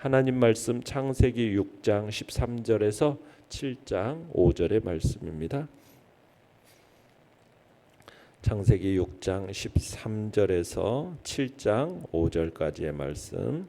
하나님 말씀 창세기 6장 13절에서 7장 5절의 말씀입니다. 창세기 6장 13절에서 7장 5절까지의 말씀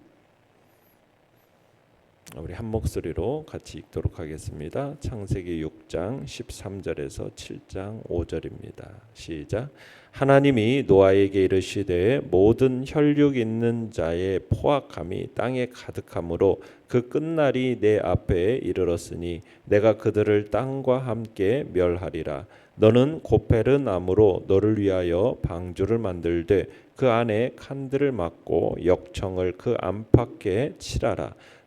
우리 한 목소리로 같이 읽도록 하겠습니다. 창세기 6장 13절에서 7장 5절입니다. 시작. 하나님이 노아에게 이르시되 모든 혈육 있는 자의 포악함이 땅에 가득함으로 그 끝날이 내 앞에 이르렀으니 내가 그들을 땅과 함께 멸하리라. 너는 고페르 나무로 너를 위하여 방주를 만들되 그 안에 칸들을 막고 역청을 그 안팎에 칠하라.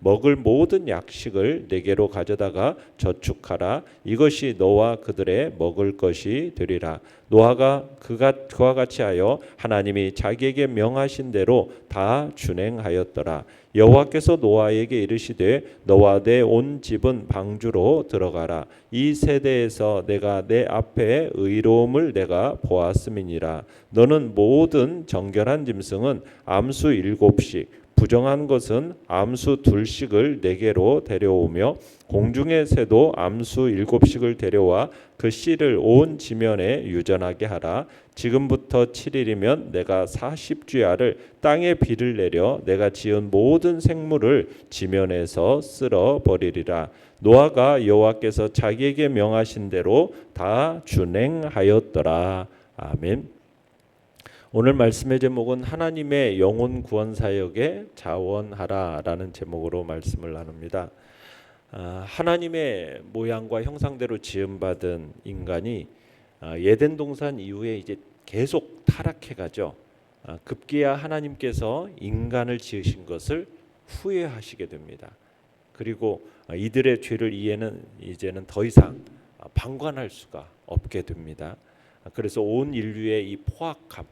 먹을 모든 약식을 내게로 가져다가 저축하라. 이것이 너와 그들의 먹을 것이 되리라. 노아가 그가 그와 같이 하여 하나님이 자기에게 명하신 대로 다 준행하였더라. 여호와께서 노아에게 이르시되 너와 내 온 집은 방주로 들어가라. 이 세대에서 내가 내 앞에 의로움을 내가 보았음이니라. 너는 모든 정결한 짐승은 암수 일곱씩 부정한 것은 암수 둘씩을 네 개로 데려오며 공중의 새도 암수 일곱씩을 데려와 그 씨를 온 지면에 유전하게 하라. 지금부터 7일이면 내가 40주야를 땅에 비를 내려 내가 지은 모든 생물을 지면에서 쓸어 버리리라. 노아가 여호와께서 자기에게 명하신 대로 다 준행하였더라. 아멘. 오늘 말씀의 제목은 하나님의 영혼 구원 사역에 자원하라라는 제목으로 말씀을 나눕니다. 아, 하나님의 모양과 형상대로 지음받은 인간이 아, 예덴 동산 이후에 이제 계속 타락해 가죠. 아, 급기야 하나님께서 인간을 지으신 것을 후회하시게 됩니다. 그리고 이들의 죄를 이해는 이제는 더 이상 방관할 수가 없게 됩니다. 그래서 온 인류의 이 포악함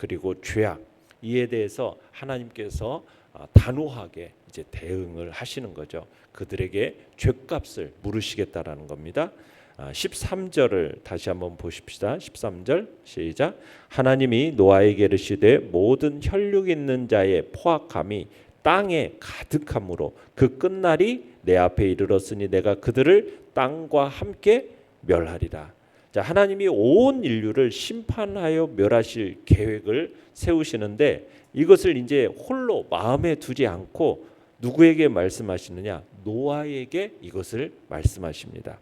그리고 죄악 이에 대해서 하나님께서 아, 단호하게 이제 대응을 하시는 거죠. 그들에게 죄값을 물으시겠다라는 겁니다. 13절을 아, 다시 한번 보십시다. 13절 시작. 하나님이 노아에게 이르시되 모든 혈육 있는 자의 포악함이 땅에 가득함으로 그 끝날이 내 앞에 이르렀으니 내가 그들을 땅과 함께 멸하리라. 자, 하나님이 온 인류를 심판하여 멸하실 계획을 세우시는데 이것을 이제 홀로 마음에 두지 않고 누구에게 말씀하시느냐? 노아에게 이것을 말씀하십니다.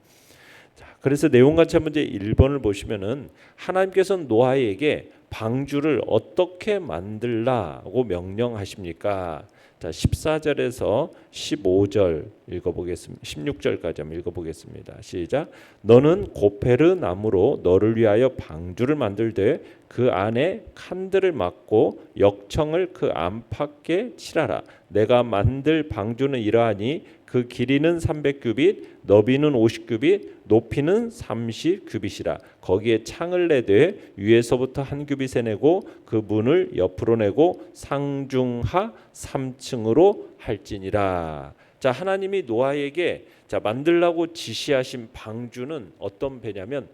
자, 그래서 내용 한번 이제 1번을 보시면은 하나님께서는 노아에게 방주를 어떻게 만들라고 명령하십니까? 자, 14절에서 15절 읽어보겠습니다. 16절까지 한번 읽어보겠습니다. 시작. 너는 고페르 나무로 너를 위하여 방주를 만들되 그 안에 칸들을 막고 역청을 그 안팎에 칠하라. 내가 만들 방주는 이러하니 그 길이는 300규빗, 너비는 50규빗, 높이는 30규빗이라. 거기에 창을 내되 위에서부터 한 규빗에 내고 그 문을 옆으로 내고 상중하 3층으로 할지니라. 자, 하나님이 노아에게 자, 만들라고 지시하신 방주는 어떤 배냐면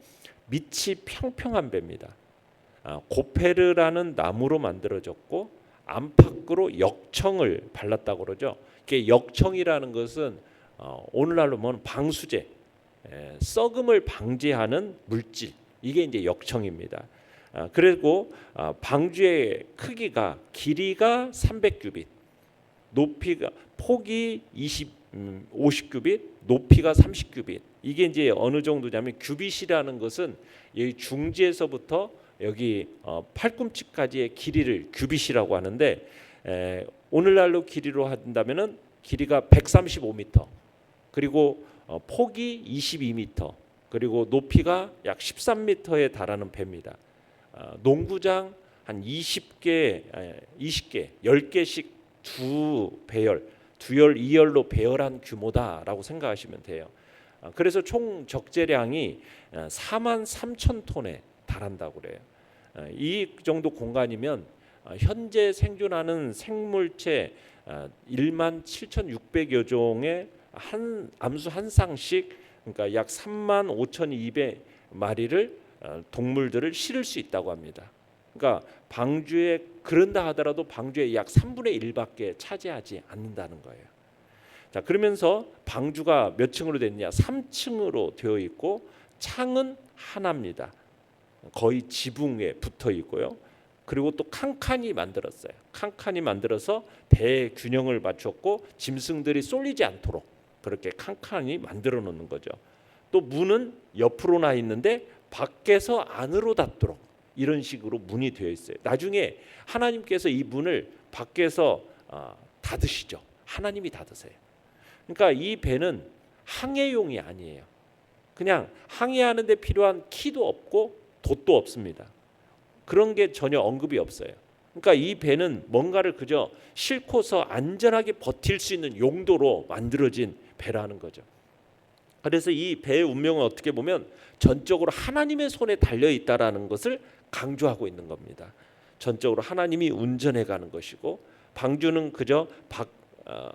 밑이 평평한 배입니다. 아, 고페르라는 나무로 만들어졌고 안팎으로 역청을 발랐다고 그러죠. 이게 역청이라는 것은 어, 오늘날로 보면 방수제, 에, 썩음을 방지하는 물질 이게 이제 역청입니다. 아, 그리고 아, 방주의 크기가 길이가 300규빗, 높이가 폭이 20 음, 50규빗, 높이가 30규빗. 이게 이제 어느 정도냐면 규빗이라는 것은 여기 중지에서부터 여기 어, 팔꿈치까지의 길이를 규빗이라고 하는데 에, 오늘날로 길이로 한다면은 길이가 135m 그리고 어, 폭이 22m 그리고 높이가 약 13m에 달하는 배입니다. 어, 농구장 한 20개, 에, 20개, 10개씩 두 배열, 두열, 이열로 배열한 규모다라고 생각하시면 돼요. 아, 그래서 총 적재량이 4만 3천 톤에 달한다고 그래요. 아, 이 정도 공간이면 아, 현재 생존하는 생물체 1만 7,600여 종의 한 암수 한 쌍씩 그러니까 약 3만 5,200 마리를 어, 동물들을 실을 수 있다고 합니다. 그러니까 방주에 그런다 하더라도 방주의 약 3분의 1밖에 차지하지 않는다는 거예요. 자 그러면서 방주가 몇 층으로 됐냐? 3층으로 되어 있고 창은 하나입니다. 거의 지붕에 붙어 있고요. 그리고 또 칸칸이 만들었어요. 칸칸이 만들어서 배 균형을 맞췄고 짐승들이 쏠리지 않도록 그렇게 칸칸이 만들어 놓는 거죠. 또 문은 옆으로 나 있는데 밖에서 안으로 닫도록 이런 식으로 문이 되어 있어요. 나중에 하나님께서 이 문을 밖에서 어, 닫으시죠. 하나님이 닫으세요. 그러니까 이 배는 항해용이 아니에요. 그냥 항해하는데 필요한 키도 없고 돛도 없습니다. 그런 게 전혀 언급이 없어요. 그러니까 이 배는 뭔가를 그저 싣고서 안전하게 버틸 수 있는 용도로 만들어진 배라는 거죠. 그래서 이 배의 운명은 어떻게 보면 전적으로 하나님의 손에 달려 있다라는 것을 강조하고 있는 겁니다. 전적으로 하나님이 운전해 가는 것이고 방주는 그저 밖 어,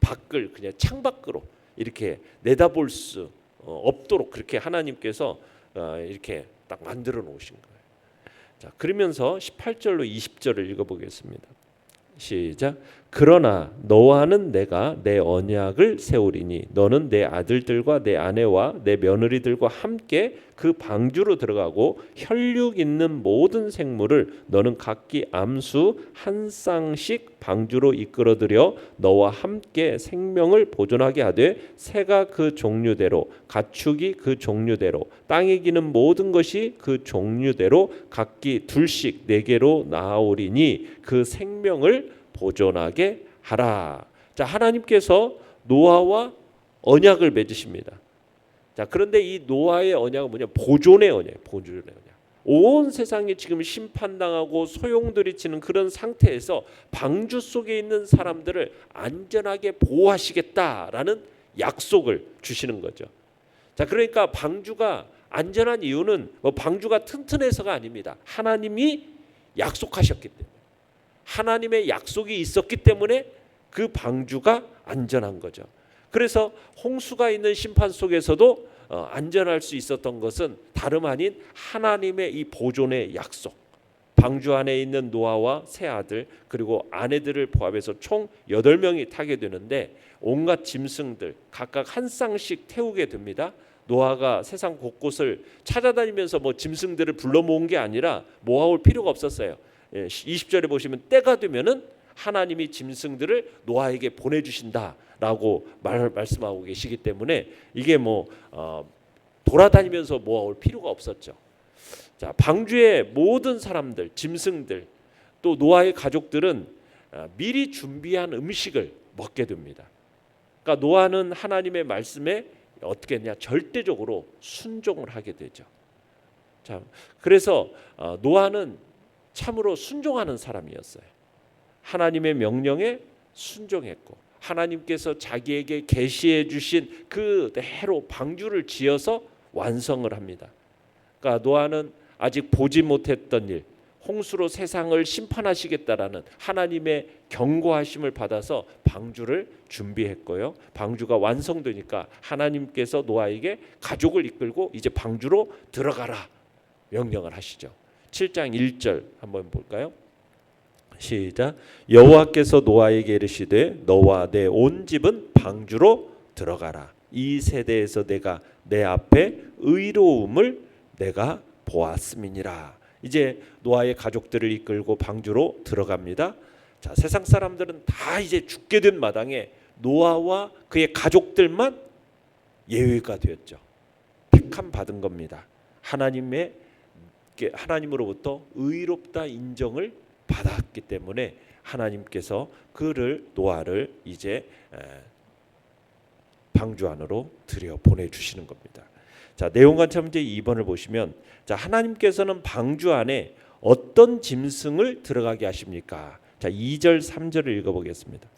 밖을 그냥 창밖으로 이렇게 내다볼 수 어, 없도록 그렇게 하나님께서 어, 이렇게 딱 만들어 놓으신 거예요. 자, 그러면서 18절로 20절을 읽어 보겠습니다. 시작. 그러나 너와는 내가 내 언약을 세우리니 너는 내 아들들과 내 아내와 내 며느리들과 함께 그 방주로 들어가고 혈육 있는 모든 생물을 너는 각기 암수 한 쌍씩 방주로 이끌어들여 너와 함께 생명을 보존하게 하되 새가 그 종류대로 가축이 그 종류대로 땅에 기는 모든 것이 그 종류대로 각기 둘씩 네 개로 나오리니 그 생명을 보존하게 하라. 자, 하나님께서 노아와 언약을 맺으십니다. 자, 그런데 이 노아의 언약은 뭐냐? 보존의 언약, 보존의 언약. 온 세상이 지금 심판당하고 소용돌이 치는 그런 상태에서 방주 속에 있는 사람들을 안전하게 보호하시겠다라는 약속을 주시는 거죠. 자, 그러니까 방주가 안전한 이유는 뭐 방주가 튼튼해서가 아닙니다. 하나님이 약속하셨기 때문에. 하나님의 약속이 있었기 때문에 그 방주가 안전한 거죠. 그래서 홍수가 있는 심판 속에서도 어, 안전할 수 있었던 것은 다름 아닌 하나님의 이 보존의 약속. 방주 안에 있는 노아와 세 아들 그리고 아내들을 포함해서 총 여덟 명이 타게 되는데 온갖 짐승들 각각 한 쌍씩 태우게 됩니다. 노아가 세상 곳곳을 찾아다니면서 뭐 짐승들을 불러 모은 게 아니라 모아올 필요가 없었어요. 20절에 예, 보시면 때가 되면은 하나님이 짐승들을 노아에게 보내주신다 라고 말, 말씀하고 계시기 때문에 이게 뭐 어, 돌아다니면서 모아올 필요가 없었죠. 자 방주의 모든 사람들, 짐승들 또 노아의 가족들은 어, 미리 준비한 음식을 먹게 됩니다. 그러니까 노아는 하나님의 말씀에 어떻게 했냐 절대적으로 순종을 하게 되죠. 자 그래서 어, 노아는 참으로 순종하는 사람이었어요. 하나님의 명령에 순종했고 하나님께서 자기에게 계시해 주신 그대로 방주를 지어서 완성을 합니다. 그러니까 노아는 아직 보지 못했던 일, 홍수로 세상을 심판하시겠다라는 하나님의 경고하심을 받아서 방주를 준비했고요. 방주가 완성되니까 하나님께서 노아에게 가족을 이끌고 이제 방주로 들어가라 명령을 하시죠. 7장 1절 한번 볼까요? 시작. 여호와께서 노아에게 이르시되 너와 내 온 집은 방주로 들어가라. 이 세대에서 내가 내 앞에 의로움을 내가 보았음이니라. 이제 노아의 가족들을 이끌고 방주로 들어갑니다. 자, 세상 사람들은 다 이제 죽게 된 마당에 노아와 그의 가족들만 예외가 되었죠. 택함 받은 겁니다. 하나님의 하나님으로부터 의롭다 인정을 받았기 때문에 하나님께서 그를 노아를 이제 에, 방주 안으로 들여 보내 주시는 겁니다. 자, 내용 관찰 문제 2번을 보시면 자, 하나님께서는 방주 안에 어떤 짐승을 들어가게 하십니까? 자, 2절 3절을 읽어 보겠습니다.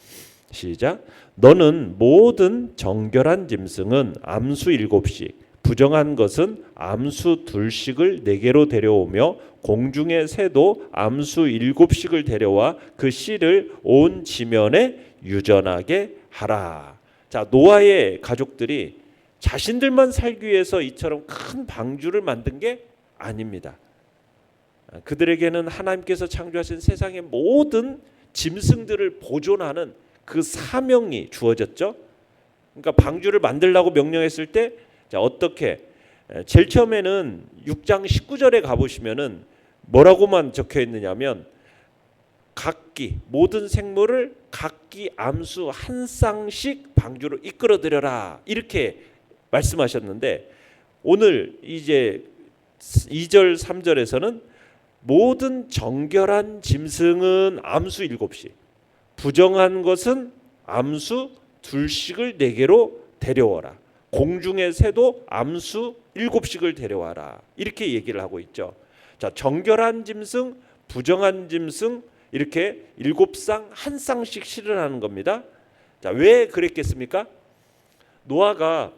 시작. 너는 모든 정결한 짐승은 암수 일곱씩 부정한 것은 암수 둘씩을 네 개로 데려오며 공중의 새도 암수 일곱씩을 데려와 그 씨를 온 지면에 유전하게 하라. 자 노아의 가족들이 자신들만 살기 위해서 이처럼 큰 방주를 만든 게 아닙니다. 그들에게는 하나님께서 창조하신 세상의 모든 짐승들을 보존하는 그 사명이 주어졌죠. 그러니까 방주를 만들라고 명령했을 때 자, 어떻게 제일 처음에는 6장 19절에 가 보시면은 뭐라고만 적혀 있느냐면 각기 모든 생물을 각기 암수 한 쌍씩 방주로 이끌어 들여라 이렇게 말씀하셨는데 오늘 이제 2절 3절에서는 모든 정결한 짐승은 암수 일곱씩 부정한 것은 암수 둘씩을 네 개로 데려와라. 공중의 새도 암수 일곱씩을 데려와라. 이렇게 얘기를 하고 있죠. 자, 정결한 짐승, 부정한 짐승 이렇게 일곱 쌍 한 쌍씩 실현하는 겁니다. 자, 왜 그랬겠습니까? 노아가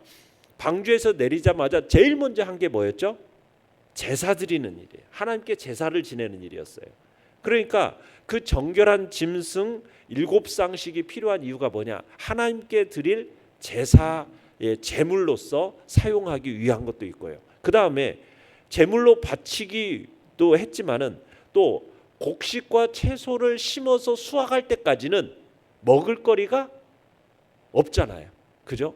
방주에서 내리자마자 제일 먼저 한 게 뭐였죠? 제사 드리는 일이에요. 하나님께 제사를 지내는 일이었어요. 그러니까 그 정결한 짐승 일곱 쌍씩이 필요한 이유가 뭐냐? 하나님께 드릴 제사 의 제물로서 사용하기 위한 것도 있고요. 그 다음에 제물로 바치기도 했지만은 또 곡식과 채소를 심어서 수확할 때까지는 먹을 거리가 없잖아요. 그죠?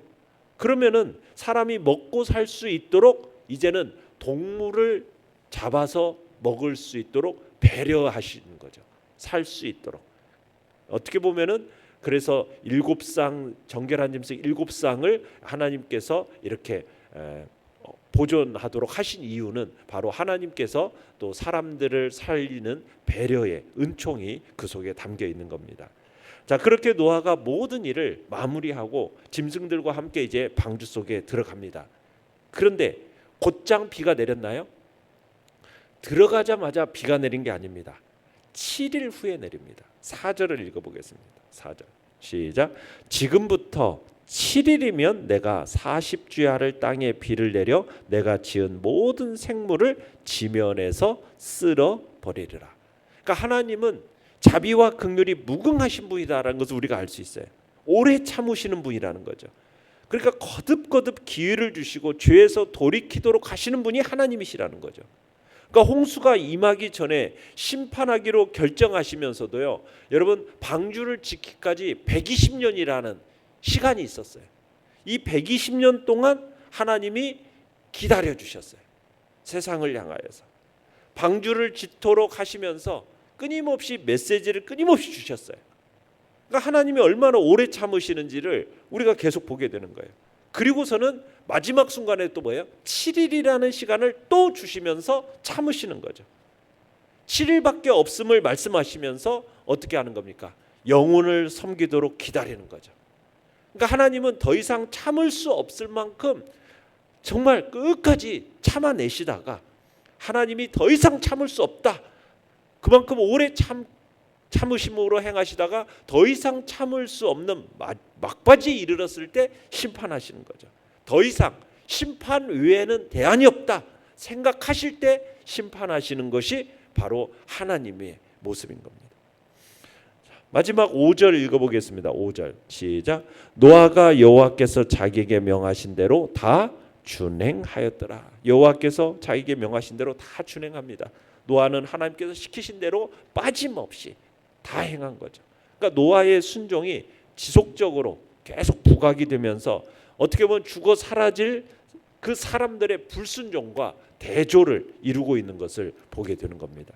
그러면은 사람이 먹고 살 수 있도록 이제는 동물을 잡아서 먹을 수 있도록 배려하시는 거죠. 살 수 있도록. 어떻게 보면은 그래서 일곱 쌍 정결한 짐승 일곱 쌍을 하나님께서 이렇게 에, 어, 보존하도록 하신 이유는 바로 하나님께서 또 사람들을 살리는 배려의 은총이 그 속에 담겨 있는 겁니다. 자 그렇게 노아가 모든 일을 마무리하고 짐승들과 함께 이제 방주 속에 들어갑니다. 그런데 곧장 비가 내렸나요? 들어가자마자 비가 내린 게 아닙니다. 7일 후에 내립니다. 4절을 읽어보겠습니다. 4절 시작. 지금부터 7일이면 내가 40주야를 땅에 비를 내려 내가 지은 모든 생물을 지면에서 쓸어 버리리라. 그러니까 하나님은 자비와 긍휼이 무궁하신 분이다라는 것을 우리가 알 수 있어요. 오래 참으시는 분이라는 거죠. 그러니까 거듭거듭 기회를 주시고 죄에서 돌이키도록 하시는 분이 하나님이시라는 거죠. 그러니까 홍수가 임하기 전에 심판하기로 결정하시면서도요. 여러분 방주를 지키기까지 120년이라는 시간이 있었어요. 이 120년 동안 하나님이 기다려 주셨어요. 세상을 향하여서 방주를 짓도록 하시면서 끊임없이 메시지를 끊임없이 주셨어요. 그러니까 하나님이 얼마나 오래 참으시는지를 우리가 계속 보게 되는 거예요. 그리고서는 마지막 순간에 또 뭐예요? 7일이라는 시간을 또 주시면서 참으시는 거죠. 7일밖에 없음을 말씀하시면서 어떻게 하는 겁니까? 영혼을 섬기도록 기다리는 거죠. 그러니까 하나님은 더 이상 참을 수 없을 만큼 정말 끝까지 참아내시다가 하나님이 더 이상 참을 수 없다. 그만큼 오래 참 참으심으로 행하시다가 더 이상 참을 수 없는 막바지에 이르렀을 때 심판하시는 거죠. 더 이상 심판 외에는 대안이 없다 생각하실 때 심판하시는 것이 바로 하나님의 모습인 겁니다. 마지막 5절 읽어보겠습니다. 5절 시작. 노아가 여호와께서 자기에게 명하신 대로 다 준행하였더라. 여호와께서 자기에게 명하신 대로 다 준행합니다. 노아는 하나님께서 시키신 대로 빠짐없이 다 행한 거죠. 그러니까 노아의 순종이 지속적으로 계속 부각이 되면서 어떻게 보면 죽어 사라질 그 사람들의 불순종과 대조를 이루고 있는 것을 보게 되는 겁니다.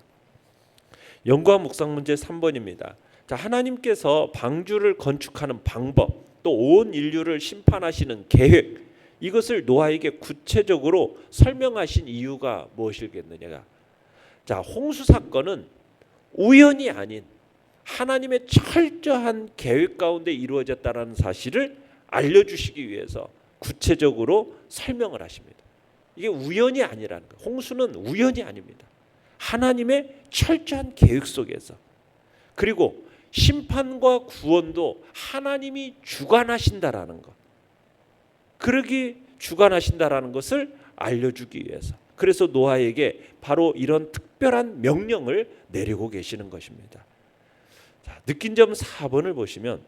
연구와 묵상 문제 3번입니다. 자, 하나님께서 방주를 건축하는 방법 또 온 인류를 심판하시는 계획 이것을 노아에게 구체적으로 설명하신 이유가 무엇이겠느냐가 자 홍수 사건은 우연이 아닌 하나님의 철저한 계획 가운데 이루어졌다라는 사실을 알려주시기 위해서 구체적으로 설명을 하십니다. 이게 우연이 아니라는 거. 홍수는 우연이 아닙니다. 하나님의 철저한 계획 속에서 그리고 심판과 구원도 하나님이 주관하신다라는 것. 그러기 주관하신다라는 것을 알려주기 위해서. 그래서 노아에게 바로 이런 특별한 명령을 내리고 계시는 것입니다. 자, 느낀 점 4번을 보시면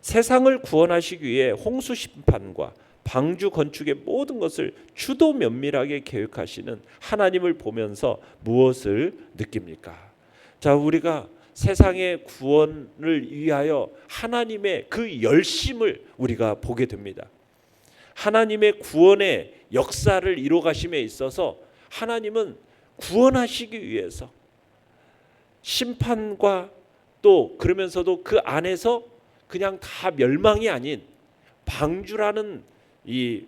세상을 구원하시기 위해 홍수 심판과 방주 건축의 모든 것을 주도 면밀하게 계획하시는 하나님을 보면서 무엇을 느낍니까? 자, 우리가 세상의 구원을 위하여 하나님의 그 열심을 우리가 보게 됩니다. 하나님의 구원의 역사를 이뤄 가심에 있어서 하나님은 구원하시기 위해서 심판과 또 그러면서도 그 안에서 그냥 다 멸망이 아닌 방주라는 이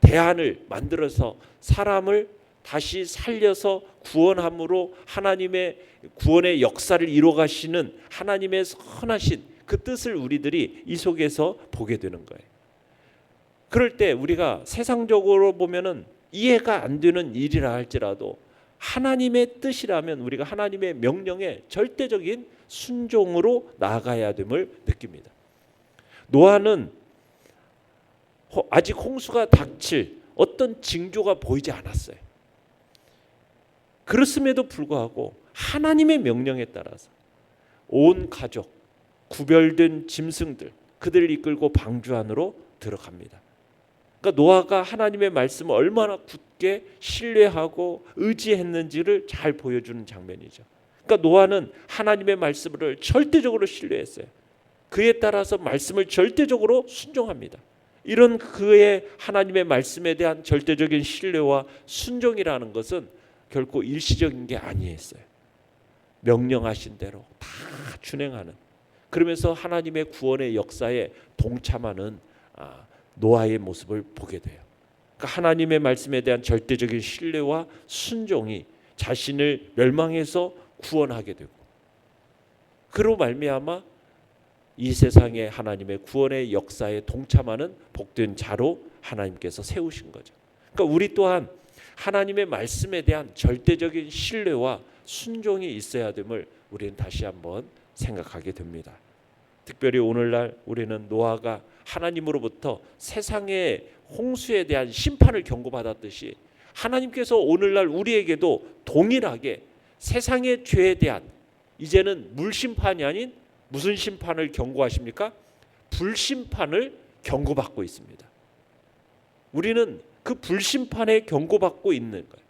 대안을 만들어서 사람을 다시 살려서 구원함으로 하나님의 구원의 역사를 이루어 가시는 하나님의 선하신 그 뜻을 우리들이 이 속에서 보게 되는 거예요. 그럴 때 우리가 세상적으로 보면은 이해가 안 되는 일이라 할지라도 하나님의 뜻이라면 우리가 하나님의 명령에 절대적인 순종으로 나아가야 됨을 느낍니다. 노아는 아직 홍수가 닥칠 어떤 징조가 보이지 않았어요. 그렇음에도 불구하고 하나님의 명령에 따라서 온 가족 구별된 짐승들 그들을 이끌고 방주 안으로 들어갑니다. 그러니까 노아가 하나님의 말씀을 얼마나 굳게 신뢰하고 의지했는지를 잘 보여주는 장면이죠. 그러니까 노아는 하나님의 말씀을 절대적으로 신뢰했어요. 그에 따라서 말씀을 절대적으로 순종합니다. 이런 그의 하나님의 말씀에 대한 절대적인 신뢰와 순종이라는 것은 결코 일시적인 게 아니었어요. 명령하신 대로 다 준행하는 그러면서 하나님의 구원의 역사에 동참하는 아, 노아의 모습을 보게 돼요. 그러니까 하나님의 말씀에 대한 절대적인 신뢰와 순종이 자신을 멸망해서 구원하게 되고 그로 말미암아 이 세상에 하나님의 구원의 역사에 동참하는 복된 자로 하나님께서 세우신 거죠. 그러니까 우리 또한 하나님의 말씀에 대한 절대적인 신뢰와 순종이 있어야 됨을 우리는 다시 한번 생각하게 됩니다. 특별히 오늘날 우리는 노아가 하나님으로부터 세상의 홍수에 대한 심판을 경고받았듯이 하나님께서 오늘날 우리에게도 동일하게 세상의 죄에 대한 이제는 물심판이 아닌 무슨 심판을 경고하십니까? 불심판을 경고받고 있습니다. 우리는 그 불심판에 경고받고 있는 거예요.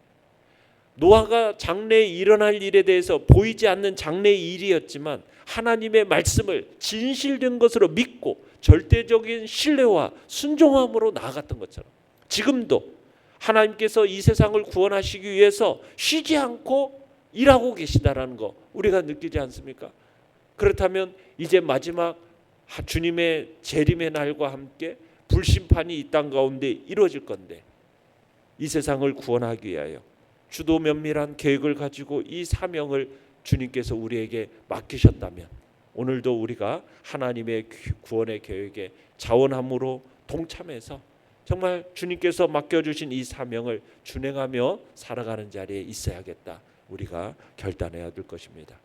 노아가 장래에 일어날 일에 대해서 보이지 않는 장래의 일이었지만 하나님의 말씀을 진실된 것으로 믿고 절대적인 신뢰와 순종함으로 나아갔던 것처럼 지금도 하나님께서 이 세상을 구원하시기 위해서 쉬지 않고 일하고 계시다라는 거 우리가 느끼지 않습니까? 그렇다면 이제 마지막 주님의 재림의 날과 함께 불심판이 이 땅 가운데 이루어질 건데 이 세상을 구원하기 위하여 주도 면밀한 계획을 가지고 이 사명을 주님께서 우리에게 맡기셨다면 오늘도 우리가 하나님의 구원의 계획에 자원함으로 동참해서 정말 주님께서 맡겨주신 이 사명을 준행하며 살아가는 자리에 있어야겠다. 우리가 결단해야 될 것입니다.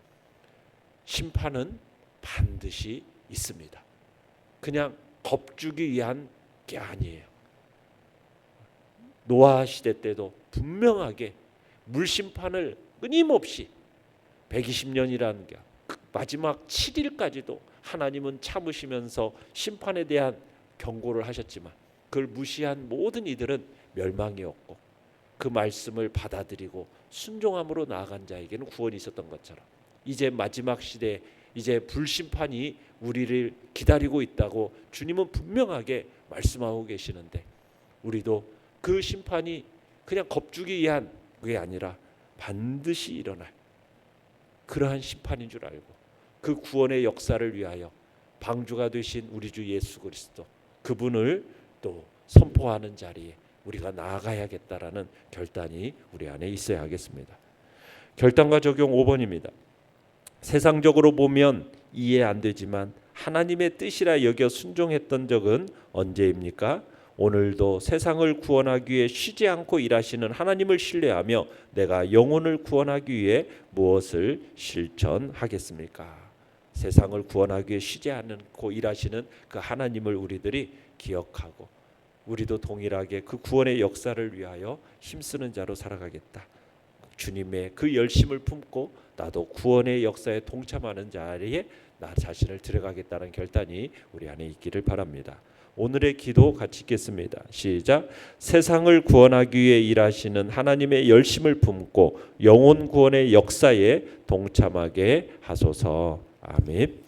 심판은 반드시 있습니다. 그냥 겁주기 위한 게 아니에요. 노아 시대 때도 분명하게 물심판을 끊임없이 120년이라는 게 마지막 7일까지도 하나님은 참으시면서 심판에 대한 경고를 하셨지만 그걸 무시한 모든 이들은 멸망이었고 그 말씀을 받아들이고 순종함으로 나아간 자에게는 구원이 있었던 것처럼 이제 마지막 시대 이제 불심판이 우리를 기다리고 있다고 주님은 분명하게 말씀하고 계시는데 우리도 그 심판이 그냥 겁주기 위한 게 아니라 반드시 일어날 그러한 심판인 줄 알고 그 구원의 역사를 위하여 방주가 되신 우리 주 예수 그리스도 그분을 또 선포하는 자리에 우리가 나아가야겠다라는 결단이 우리 안에 있어야 하겠습니다. 결단과 적용 5번입니다. 세상적으로 보면 이해 안 되지만 하나님의 뜻이라 여겨 순종했던 적은 언제입니까? 오늘도 세상을 구원하기 위해 쉬지 않고 일하시는 하나님을 신뢰하며 내가 영혼을 구원하기 위해 무엇을 실천하겠습니까? 세상을 구원하기 위해 쉬지 않고 일하시는 그 하나님을 우리들이 기억하고 우리도 동일하게 그 구원의 역사를 위하여 힘쓰는 자로 살아가겠다. 주님의 그 열심을 품고 나도 구원의 역사에 동참하는 자리에 나 자신을 들어가겠다는 결단이 우리 안에 있기를 바랍니다. 오늘의 기도 같이 읽겠습니다. 시작. 세상을 구원하기 위해 일하시는 하나님의 열심을 품고 영혼 구원의 역사에 동참하게 하소서. 아멘.